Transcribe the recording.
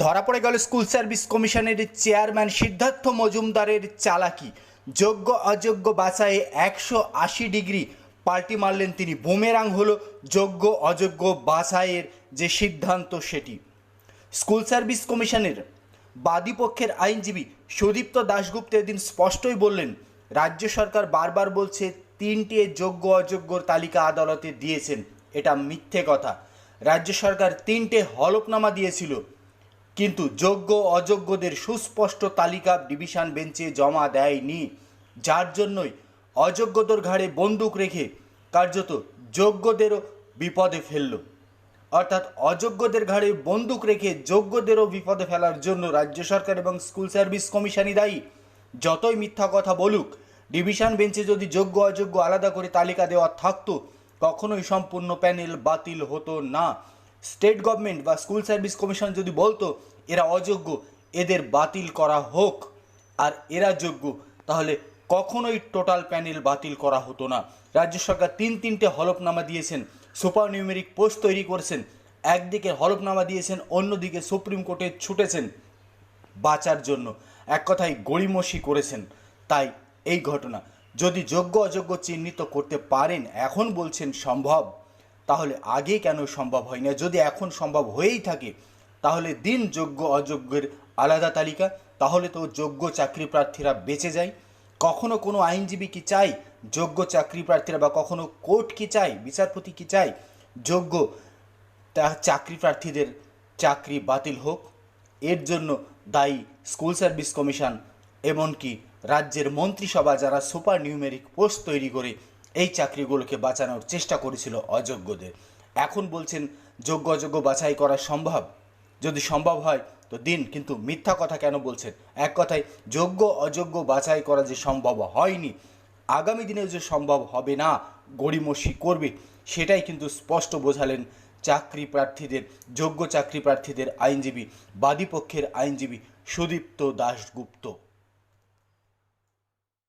ধরা পড়ে গেল স্কুল সার্ভিস কমিশনের চেয়ারম্যান সিদ্ধার্থ মজুমদারের চালাকি। যোগ্য অযোগ্য বাছাইয়ে একশো আশি ডিগ্রি পাল্টি মারলেন তিনি। বুমেরাং হলো যোগ্য অযোগ্য বাছাইয়ের যে সিদ্ধান্ত সেটি। স্কুল সার্ভিস কমিশনের বাদীপক্ষের আইনজীবী সুদীপ্ত দাশগুপ্ত এদিন স্পষ্টই বললেন, রাজ্য সরকার বারবার বলছে, তিনটে যোগ্য অযোগ্যর তালিকা আদালতে দিয়েছেন। এটা মিথ্যে কথা। রাজ্য সরকার তিনটে হলফনামা দিয়েছিল। কিন্তু যোগ্য অযোগ্যদের সুস্পষ্ট তালিকা ডিভিশন বেঞ্চে জমা দেয়নি। যার জন্যই অযোগ্যদের ঘাড়ে বন্দুক রেখে কার্যত যোগ্যদেরও বিপদে ফেলল। অর্থাৎ অযোগ্যদের ঘাড়ে বন্দুক রেখে যোগ্যদেরও বিপদে ফেলার জন্য রাজ্য সরকার এবং স্কুল সার্ভিস কমিশনই দায়ী। যতই মিথ্যা কথা বলুক, ডিভিশন বেঞ্চে যদি যোগ্য অযোগ্য আলাদা করে তালিকা দেওয়া থাকতো, কখনোই সম্পূর্ণ প্যানেল বাতিল হতো না। স্টেট গভর্নমেন্ট বা স্কুল সার্ভিস কমিশন যদি বলতো, এরা অযোগ্য, এদের বাতিল করা হোক। আর এরা যোগ্য, তাহলে কখনোই টোটাল প্যানেল বাতিল করা হতো না। রাজ্য সরকার তিন তিনটে হলফনামা দিয়েছেন সুপার নিউমেরিক পোস্ট তৈরি করেছেন একদিকে হলফনামা দিয়েছেন, অন্যদিকে সুপ্রিম কোর্টে ছুটেছেন বাঁচার জন্য। এক কথায় গড়িমসি করেছেন, তাই এই ঘটনা। যদি যোগ্য অযোগ্য চিহ্নিত করতে পারেন, এখন বলছেন সম্ভব। তাহলে আগে কেন সম্ভব হয় না? যদি এখন সম্ভব হয়েই থাকে, তাহলে দিন যোগ্য অযোগ্যের আলাদা তালিকা, তাহলে তো যোগ্য চাকরি প্রার্থীরা বেঁচে যায়। কখনো কোনো আইনজীবী কি চাই যোগ্য চাকরি প্রার্থীরা বা কখনো কোর্ট কি চাই বিচারপতি কি চাই যোগ্য তা চাকরি প্রার্থীদের চাকরি বাতিল হোক। এর জন্য দায়ী স্কুল সার্ভিস কমিশন, এমনকি রাজ্যের মন্ত্রিসভা যারা সুপার নিউমেরিক পোস্ট তৈরি করে এই চাকরিগুলোকে বাঁচানোর চেষ্টা করেছিল অযোগ্যদের। এখন বলছেন, যোগ্য অযোগ্য বাছাই করা সম্ভব? যদি সম্ভব হয়, তো দিন, কিন্তু মিথ্যা কথা কেন বলছেন? এক কথায়, যোগ্য অযোগ্য বাছাই করা যে সম্ভব হয়নি, আগামী দিনে যে সম্ভব হবে না, গড়িমসি করবে। সেটাই কিন্তু স্পষ্ট বোঝালেন চাকরি প্রার্থীদের, যোগ্য চাকরি প্রার্থীদের আইনজীবী বাদীপক্ষের আইনজীবী সুদীপ্ত দাশগুপ্ত।